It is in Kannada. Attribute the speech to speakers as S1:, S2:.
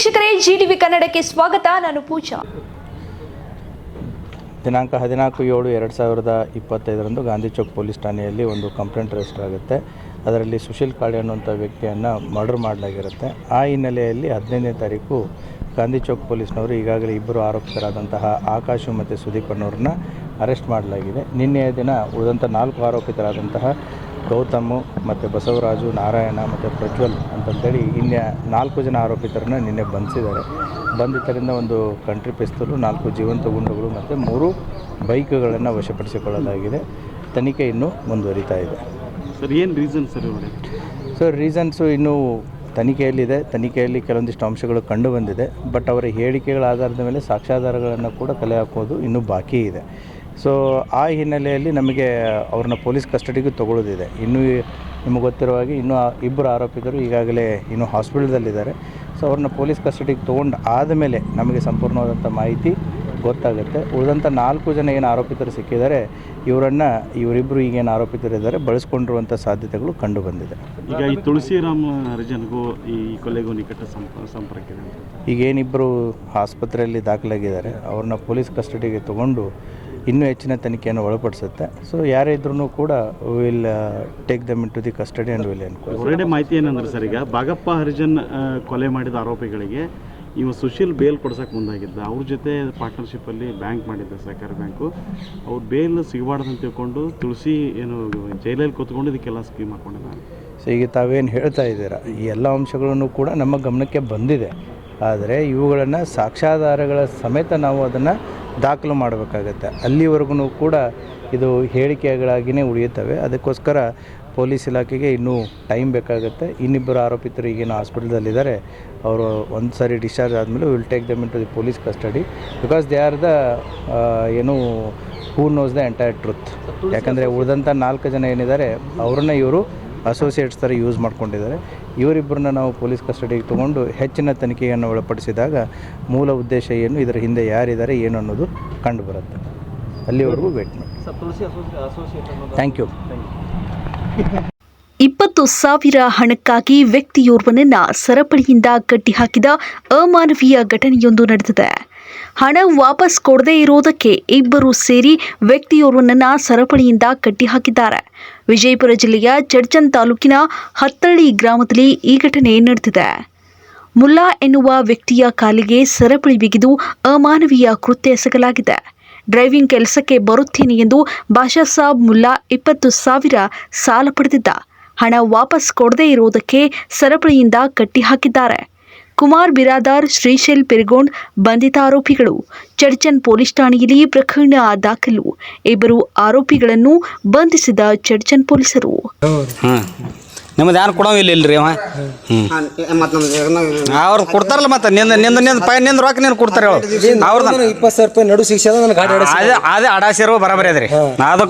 S1: ವೀಕ್ಷಕರೇ ಜಿಟಿವಿ ಕನ್ನಡಕ್ಕೆ ಸ್ವಾಗತ. ನಾನು ಪೂಜಾ.
S2: ದಿನಾಂಕ ಹದಿನಾಲ್ಕು ಏಳು ಎರಡು ಸಾವಿರದ ಇಪ್ಪತ್ತೈದರಂದು ಗಾಂಧಿ ಚೌಕ್ ಪೊಲೀಸ್ ಠಾಣೆಯಲ್ಲಿ ಒಂದು ಕಂಪ್ಲೇಂಟ್ ರಿಜಿಸ್ಟರ್ ಆಗುತ್ತೆ. ಅದರಲ್ಲಿ ಸುಶೀಲ್ ಕಾಳೆ ಅನ್ನುವಂಥ ವ್ಯಕ್ತಿಯನ್ನು ಮರ್ಡರ್ ಮಾಡಲಾಗಿರುತ್ತೆ. ಆ ಹಿನ್ನೆಲೆಯಲ್ಲಿ ಹದಿನೈದನೇ ತಾರೀಕು ಗಾಂಧಿ ಚೌಕ್ ಪೊಲೀಸ್ನವರು ಈಗಾಗಲೇ ಇಬ್ಬರು ಆರೋಪಿತರಾದಂತಹ ಆಕಾಶ್ ಮತ್ತು ಸುದೀಪ್ ಅನ್ನೋರನ್ನ ಅರೆಸ್ಟ್ ಮಾಡಲಾಗಿದೆ. ನಿನ್ನೆಯ ದಿನ ಉಳಿದಂಥ ನಾಲ್ಕು ಆರೋಪಿತರಾದಂತಹ ಗೌತಮು ಮತ್ತು ಬಸವರಾಜು ನಾರಾಯಣ ಮತ್ತು ಪ್ರಜ್ವಲ್ ಅಂತಂತೇಳಿ ಇನ್ನು ನಾಲ್ಕು ಜನ ಆರೋಪಿತರನ್ನ ನಿನ್ನೆ ಬಂಧಿಸಿದ್ದಾರೆ. ಬಂಧಿತರಿಂದ ಒಂದು ಕಂಟ್ರಿ ಪಿಸ್ತೂಲು ನಾಲ್ಕು ಜೀವಂತ ಗುಂಡುಗಳು ಮತ್ತು ಮೂರು ಬೈಕ್ಗಳನ್ನು ವಶಪಡಿಸಿಕೊಳ್ಳಲಾಗಿದೆ. ತನಿಖೆ ಇನ್ನೂ ಮುಂದುವರಿತಾ ಇದೆ.
S3: ಸರ್ ಏನು ರೀಸನ್ ಸರ್
S2: ಸರ್ ರೀಸನ್ಸು ಇನ್ನೂ ತನಿಖೆಯಲ್ಲಿದೆ. ತನಿಖೆಯಲ್ಲಿ ಕೆಲವೊಂದಿಷ್ಟು ಅಂಶಗಳು ಕಂಡುಬಂದಿದೆ ಬಟ್ ಅವರ ಹೇಳಿಕೆಗಳ ಆಧಾರದ ಮೇಲೆ ಸಾಕ್ಷ್ಯಾಧಾರಗಳನ್ನು ಕೂಡ ಕಲೆ ಹಾಕೋದು ಇನ್ನೂ ಬಾಕಿ ಇದೆ. ಸೊ ಆ ಹಿನ್ನೆಲೆಯಲ್ಲಿ ನಮಗೆ ಅವ್ರನ್ನ ಪೊಲೀಸ್ ಕಸ್ಟಡಿಗೂ ತಗೊಳ್ಳೋದಿದೆ ಇನ್ನೂ ನಿಮಗೆ ಗೊತ್ತಿರುವ ಹಾಗೆ ಇನ್ನೂ ಇಬ್ಬರು ಆರೋಪಿತರು ಈಗಾಗಲೇ ಇನ್ನೂ ಹಾಸ್ಪಿಟಲ್ದಲ್ಲಿದ್ದಾರೆ. ಸೊ ಅವ್ರನ್ನ ಪೊಲೀಸ್ ಕಸ್ಟಡಿಗೆ ತೊಗೊಂಡು ಆದಮೇಲೆ ನಮಗೆ ಸಂಪೂರ್ಣವಾದಂಥ ಮಾಹಿತಿ ಗೊತ್ತಾಗುತ್ತೆ. ಉಳಿದಂಥ ನಾಲ್ಕು ಜನ ಏನು ಆರೋಪಿತರು ಸಿಕ್ಕಿದ್ದಾರೆ ಇವರನ್ನು ಇವರಿಬ್ಬರು ಈಗೇನು ಆರೋಪಿತರಿದ್ದಾರೆ ಬಳಸ್ಕೊಂಡಿರುವಂಥ ಸಾಧ್ಯತೆಗಳು ಕಂಡು ಬಂದಿದೆ
S3: ಈಗ ಈ ತುಳಸಿರಾಮ್ ಹರಿಜನ್ಗೂ ಈ ಕೊಲೆಗೂ ನಿಕಟ ಸಂಪರ್ಕ
S2: ಈಗೇನಿಬ್ಬರು ಆಸ್ಪತ್ರೆಯಲ್ಲಿ ದಾಖಲಾಗಿದ್ದಾರೆ ಅವ್ರನ್ನ ಪೊಲೀಸ್ ಕಸ್ಟಡಿಗೆ ತಗೊಂಡು ಇನ್ನೂ ಹೆಚ್ಚಿನ ತನಿಖೆಯನ್ನು ಒಳಪಡಿಸುತ್ತೆ. ಸೊ ಯಾರೇ ಇದ್ರೂ ಕೂಡ will take them into the custody and will enquiry
S3: ಹೊರಗಡೆ ಮಾಹಿತಿ ಏನಂದ್ರೆ ಸರ್ ಈಗ ಬಾಗಪ್ಪ ಹರಿಜನ್ ಕೊಲೆ ಮಾಡಿದ ಆರೋಪಿಗಳಿಗೆ ಇವ ಸುಶೀಲ್ ಬೇಲ್ ಕೊಡ್ಸೋಕೆ ಮುಂದಾಗಿದ್ದ. ಅವ್ರ ಜೊತೆ ಪಾರ್ಟ್ನರ್ಶಿಪ್ಪಲ್ಲಿ ಬ್ಯಾಂಕ್ ಮಾಡಿದ್ದ ಸಹಕಾರಿ ಬ್ಯಾಂಕು ಅವ್ರು ಬೇಲ್ ಸಿಗಬಾರ್ದು ಅಂತ ತಿಳ್ಕೊಂಡು ತುಳಸಿ ಏನು ಜೈಲಲ್ಲಿ ಕೂತ್ಕೊಂಡು ಇದಕ್ಕೆಲ್ಲ ಸ್ಕೀಮ್ ಹಾಕೊಂಡಿದ್ದಾನೆ
S2: ಸೊ ಈಗ ತಾವೇನು ಹೇಳ್ತಾ ಇದ್ದೀರಾ ಈ ಎಲ್ಲ ಅಂಶಗಳನ್ನು ಕೂಡ ನಮ್ಮ ಗಮನಕ್ಕೆ ಬಂದಿದೆ. ಆದರೆ ಇವುಗಳನ್ನು ಸಾಕ್ಷ್ಯಾಧಾರಗಳ ಸಮೇತ ನಾವು ಅದನ್ನು ದಾಖಲು ಮಾಡಬೇಕಾಗತ್ತೆ. ಅಲ್ಲಿವರೆಗೂ ಕೂಡ ಇದು ಹೇಳಿಕೆಗಳಾಗಿಯೇ ಉಳಿಯುತ್ತವೆ. ಅದಕ್ಕೋಸ್ಕರ ಪೊಲೀಸ್ ಇಲಾಖೆಗೆ ಇನ್ನೂ ಟೈಮ್ ಬೇಕಾಗುತ್ತೆ. ಇನ್ನಿಬ್ಬರು ಆರೋಪಿತರು ಈಗಿನ ಹಾಸ್ಪಿಟಲ್ದಲ್ಲಿದ್ದಾರೆ. ಅವರು ಒಂದು ಸಾರಿ ಡಿಸ್ಚಾರ್ಜ್ ಆದಮೇಲೆ will take them into the police custody. Because they are the ಏನು, who knows the entire truth. ಯಾಕಂದರೆ ಉಳಿದಂಥ ನಾಲ್ಕು ಜನ ಏನಿದ್ದಾರೆ, ಅವ್ರನ್ನ ಇವರು ಅಸೋಸಿಯೇಟ್ಸ್ ಥರ ಯೂಸ್ ಮಾಡ್ಕೊಂಡಿದ್ದಾರೆ. ಇವರಿಬ್ಬರನ್ನ ನಾವು ಪೊಲೀಸ್ ಕಸ್ಟಡಿಗೆ ತಗೊಂಡು ಹೆಚ್ಚಿನ ತನಿಖೆಯನ್ನು ಒಳಪಡಿಸಿದಾಗ ಮೂಲ ಉದ್ದೇಶ ಏನು ಇದರ ಹಿಂದೆ ಯಾರಿದ್ದಾರೆ ಏನು ಅನ್ನೋದು ಕಂಡು ಬರುತ್ತೆ ಅಲ್ಲಿವರೆಗೂ ವೇಟ್ ಮಾಡಿ. ಥ್ಯಾಂಕ್ ಯು
S1: ಇಪ್ಪತ್ತು ಸಾವಿರ ಹಣಕ್ಕಾಗಿ ವ್ಯಕ್ತಿಯೋರ್ವನನ್ನ ಸರಪಳಿಯಿಂದ ಕಟ್ಟಿಹಾಕಿದ ಅಮಾನವೀಯ ಘಟನೆಯೊಂದು ನಡೆದಿದೆ. ಹಣ ವಾಪಸ್ ಕೊಡದೇ ಇರುವುದಕ್ಕೆ ಇಬ್ಬರು ಸೇರಿ ವ್ಯಕ್ತಿಯೋರ್ವನನ್ನ ಸರಪಳಿಯಿಂದ ಕಟ್ಟಿಹಾಕಿದ್ದಾರೆ. ವಿಜಯಪುರ ಜಿಲ್ಲೆಯ ಚಡ್ಚನ್ ತಾಲೂಕಿನ ಹತ್ತಳ್ಳಿ ಗ್ರಾಮದಲ್ಲಿ ಈ ಘಟನೆ ನಡೆದಿದೆ. ಮುಲ್ಲಾ ಎನ್ನುವ ವ್ಯಕ್ತಿಯ ಕಾಲಿಗೆ ಸರಪಳಿ ಬಿಗಿದು ಅಮಾನವೀಯ ಕೃತ್ಯ ಎಸಗಲಾಗಿದೆ. ಡ್ರೈವಿಂಗ್ ಕೆಲಸಕ್ಕೆ ಬರುತ್ತೇನೆ ಎಂದು ಬಾಷಾ ಸಾಬ್ ಮುಲ್ಲಾ ಇಪ್ಪತ್ತು ಸಾವಿರ ಸಾಲ ಪಡೆದಿದ್ದ. ಹಣ ವಾಪಸ್ ಕೊಡದೇ ಇರುವುದಕ್ಕೆ ಸರಪಳಿಯಿಂದ ಕಟ್ಟಿಹಾಕಿದ್ದಾರೆ. ಕುಮಾರ್ ಬಿರಾದಾರ್ ಶ್ರೀಶೈಲ್ ಪೆರ್ಗೋಂಡ್ ಬಂಧಿತ ಆರೋಪಿಗಳು ಚಡ್ಚನ್ ಪೊಲೀಸ್ ಠಾಣೆಯಲ್ಲಿ ಪ್ರಕರಣ ದಾಖಲು. ಇಬ್ಬರು ಆರೋಪಿಗಳನ್ನು ಬಂಧಿಸಿದ ಚಡ್ಚನ್ ಪೊಲೀಸರು.
S4: ನಿಮ್ದು ನಿಮ್ಮದು ಯಾರು ಇಲ್ಲ ಇಲ್ರಿ ಅವ? ಅವ್ರು ಕೊಡ್ತಾರಲ್ಲ ಮತ್ತೆ ನಿಂದ ನಿಂದ ನಿಂದ ಪೈ ನಿಂದ ರೊಕ್ಕ ನೀನು ಕೊಡ್ತಾರೆ ಅವ್ರು. ಅವ್ರದ್ದು
S5: ಇಪ್ಪತ್ತು ಸಾವಿರ ರೂಪಾಯಿ ನಡು ಶಿಕ್ಷೆ ಅದ ನನ್ನ ಗಾಡಿ
S4: ಅದೇ ಅದೇ ಅಡಾಸಿರೋ ಬರಬರಿ ಅದ್ರಿ. ಅದಕ್ಕೆ